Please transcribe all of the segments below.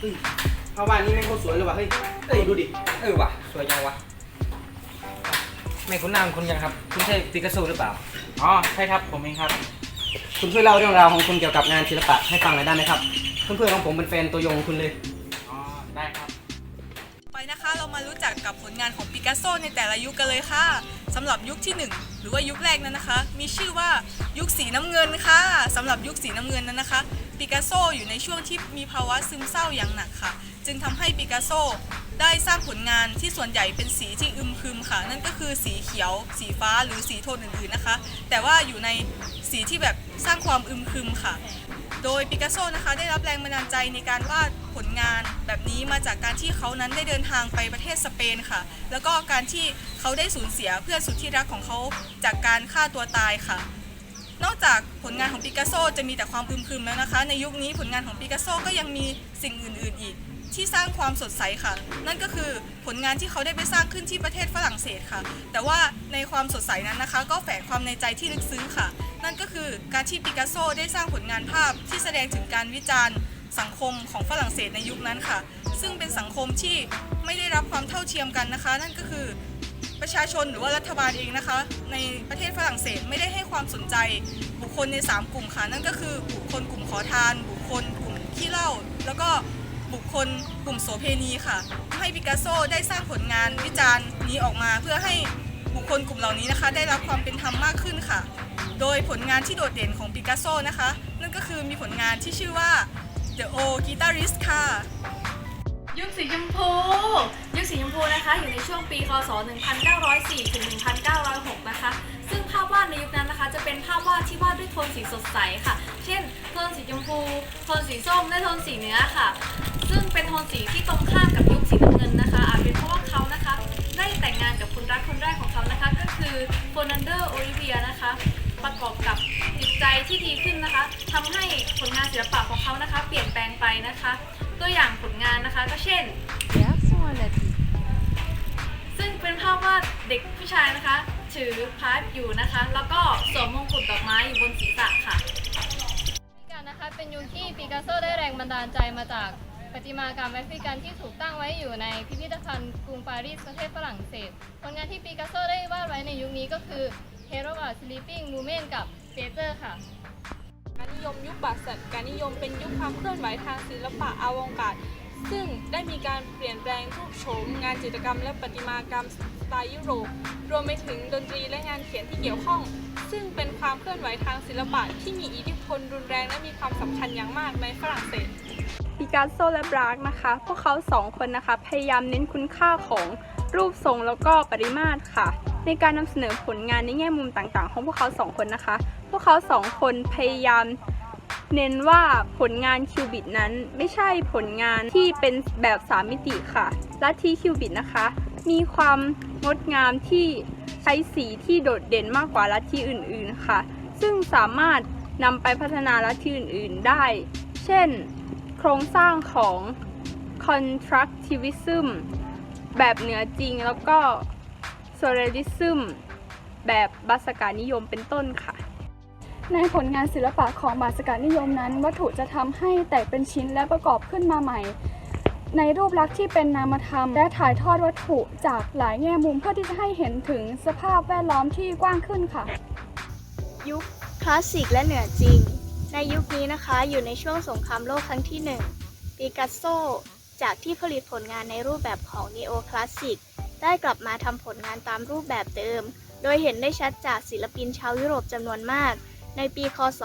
เฮ้ยภาพวาดนี้แม่งโคตรสวยเลยว่ะเฮ้ยเอ้ยดูดิ เออว่ะ สวยจังวะไม่คุณนามคุณยังครับ คุณใช่ปิกัสโซหรือเปล่า อ๋อ ใช่ครับ ผมเองครับ คุณช่วยเล่าเรื่องราวของคุณเกี่ยวกับงานศิลปะให้ฟังหน่อยได้ไหมครับ เพื่อนๆของผมเป็นแฟนตัวยงของคุณเลย อ๋อ ได้ครับ ไปนะคะ เรามารู้จักกับผลงานของปิ กัสโซในแต่ละยุคกันเลยค่ะสำหรับยุคที่ 1 หรือว่ายุคแรกนั้นนะคะ มีชื่อว่ายุคสีน้ำเงินค่ะสำหรับยุคสีน้ำเงินนั้นนะคะปิกัสโซอยู่ในช่วงที่มีภาวะซึมเศร้าอย่างหนักค่ะ จึงทำให้ปิกัสโซได้สร้างผลงานที่ส่วนใหญ่เป็นสีที่อึมครึมค่ะ นั่นก็คือสีเขียว สีฟ้าหรือสีโทนอื่นๆนะคะ แต่ว่าอยู่ในสีที่แบบสร้างความอึมครึมค่ะ โดยปิกัสโซนะคะได้รับแรงบันดาลใจในการวาดผลงานแบบนี้มาจากการที่เขานั้นได้เดินทางไปประเทศสเปนค่ะ แล้วก็การที่เขาได้สูญเสียเพื่อนสุดที่รักของเขาจากการฆ่าตัวตายค่ะ นอกจากผลงานของปิกัสโซจะมีแต่ความอึมครึมแล้วนะคะ ในยุคนี้ผลงานของปิกัสโซก็ยังมีสิ่งอื่น ๆ อีกที่สร้างความสดใสค่ะ นั่นก็คือผลงานที่เขาได้ไปสร้างขึ้นที่ประเทศฝรั่งเศสค่ะ แต่ว่าในความสดใสนั้นนะคะ ก็แฝงความในใจที่ลึกซึ้งค่ะ นั่นก็คือการที่ปิกัสโซได้สร้างผลงานภาพที่แสดงถึงการวิจารณ์ สังคมของฝรั่งเศสในยุคนั้นค่ะ ซึ่งเป็นสังคมที่ไม่ได้รับความเท่าเทียมกันนะคะ นั่นก็คือประชาชนหรือว่ารัฐบาลเองนะคะ ในประเทศฝรั่งเศสไม่ได้ให้ความสนใจบุคคลใน 3 กลุ่มค่ะ นั่นก็คือบุคคลกลุ่มขอทาน บุคคลกลุ่มขี้เหล้าแล้วก็บุคคลกลุ่มโสเพณีค่ะ ให้ปิกัสโซได้สร้างผลงานวิจารณ์นี้ออกมาเพื่อให้บุคคลกลุ่มเหล่านี้นะคะ ได้รับความเป็นธรรมมากขึ้นค่ะ โดยผลงานที่โดดเด่นของปิกัสโซนะคะ นั่นก็คือมีผลงานที่ชื่อว่า The Old Guitarist ค่ะ ยุคสีชมพู ยุคสีชมพูนะคะ อยู่ในช่วงปีคศ 1904ถึง1906 นะคะ ซึ่งภาพวาดในยุคนั้นนะคะ จะเป็นภาพวาดที่วาดด้วยโทนสีสดใสค่ะ เช่น โทนสีชมพู โทนสีส้ม และโทนสีเนื้อค่ะ ซึ่งเป็นโทนสีที่ตรงข้ามกับยุคสีน้ำเงินนะคะ อาจเป็นเพราะว่าเขานะคะ ได้แต่งงานกับคนรักคนแรกของเขานะคะ คือโฟนันเดอร์โอลิเวียนะคะ ประกอบกับจิตใจที่ดีขึ้นนะคะทำให้ผลงานศิลปะของเขานะคะ เปลี่ยนแปลงไปนะคะ ตัวอย่างผลงานนะคะ ก็เช่น ซึ่งเป็นภาพวาดเด็กผู้ชายนะคะ ถือพาร์ทอยู่นะคะ แล้วก็สวมมงกุฎดอกไม้อยู่บนศีรษะค่ะกันนะคะเป็นยุคที่ปิกัสโซได้แรงบันดาลใจมาจาก ประติมากรรมแอฟริกันที่ถูกตั้งไว้อยู่ในพิพิธภัณฑ์กรุงปารีสประเทศฝรั่งเศส ผลงานที่ปิกัสโซได้วาดไว้ในยุคนี้ก็คือ Hero of Sleeping Woman กับ p e t e r ค่ะ การนิยมยุคบาสตการนิยมเป็นยุคความเคลื่อนไหวทางศิลปะอาวองการซึ่งได้มีการเปลี่ยนแปลงรูปโฉมงานจิตรกรรมและประติมากรรมสไตล์ยุโรป รวมไปถึงดนตรีและงานเขียนที่เกี่ยวข้อง ซึ่งเป็นความเคลื่อนไหวทางศิลปะที่มีอิทธิพลรุนแรงและมีความสำคัญอย่างมากในฝรั่งเศส กัสโซและบรากนะคะ พวกเขาสองคนนะคะ พยายามเน้นคุณค่าของรูปทรงแล้วก็ปริมาตรค่ะ ในการนำเสนอผลงานในแง่มุมต่างๆ ของพวกเขาสองคนนะคะ พวกเขาสองคนพยายามเน้นว่าผลงานคิวบิตนั้นไม่ใช่ผลงานที่เป็นแบบสามมิติค่ะลัทธิคิวบิตนะคะ มีความงดงามที่ใช้สีที่โดดเด่นมากกว่าลัทธิอื่นๆค่ะ ซึ่งสามารถนำไปพัฒนาลัทธิอื่นๆได้ เช่น ครงสร้างของ constructivism แบบเหนือจริงแล้วก็ surrealism แบบบาสกานิยมเป็นต้นค่ะ ในผลงานศิลปะของบาสกานิยมนั้น วัตถุจะทำให้แตกเป็นชิ้นและประกอบขึ้นมาใหม่ ในรูปลักษณ์ที่เป็นนามธรรม และถ่ายทอดวัตถุจากหลายแง่มุมเพื่อที่จะให้เห็นถึงสภาพแวดล้อมที่กว้างขึ้นค่ะ ยุคคลาสสิกและเหนือจริง ในยุคนี้นะคะอยู่ในช่วงสงครามโลกครั้งที่หนึ่งปิกัสโซ จากที่ผลิตผลงานในรูปแบบของนีโอคลาสสิกได้กลับมาทำผลงานตามรูปแบบเดิม โดยเห็นได้ชัดจากศิลปินชาวยุโรปจำนวนมาก ในปีคศ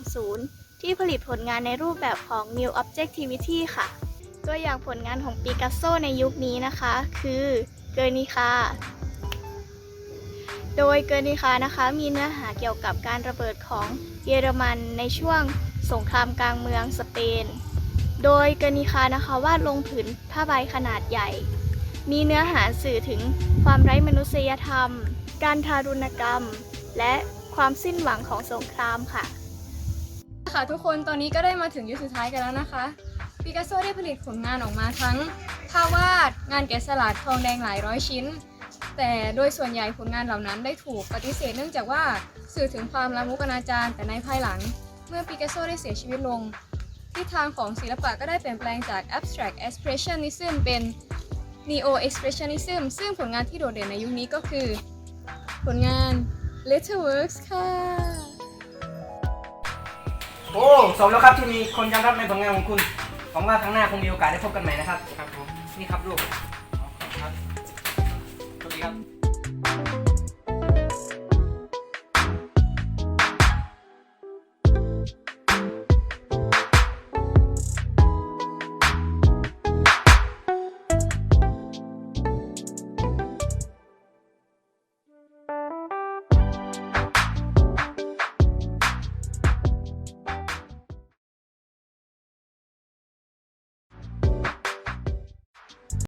1920 ที่ผลิตผลงานในรูปแบบของ New Objectivity ค่ะ ตัวอย่างผลงานของปิกัสโซในยุคนี้นะคะ คือเกอร์นิคา โดยเกอร์นิคานะคะมีเนื้อหาเกี่ยวกับการระเบิดของเยอรมันในช่วงสงครามกลางเมืองสเปน โดยเกอร์นิคานะคะวาดลงผืนผ้าใบขนาดใหญ่ มีเนื้อหาสื่อถึงความไร้มนุษยธรรม การทารุณกรรม และความสิ้นหวังของสงครามค่ะ ค่ะทุกคนตอนนี้ก็ได้มาถึงยุคสุดท้ายกันแล้วนะคะปิกัสโซได้ผลิตผลงานออกมาทั้งภาพวาด งานแกะสลักทองแดงหลายร้อยชิ้น แต่โดยส่วนใหญ่ผลงานเหล่านั้นได้ถูกปฏิเสธเนื่องจากว่าสื่อถึงความลามกอนาจารแต่ในภายหลัง เมื่อปิกัสโซได้เสียชีวิตลงทิศทางของศิลปะก็ได้เปลี่ยนแปลงจาก abstract expressionism เป็น neo expressionism ซึ่งผลงานที่โดดเด่นในยุคนี้ก็คือ ผลงาน letterworks ค่ะ โอ้สมแล้วครับที่มีคนยอมรับในผลงานของคุณหวังว่าครั้งหน้าคงมีโอกาสได้พบกันใหม่นะครับ ครับผม นี่ครับลูก welcome.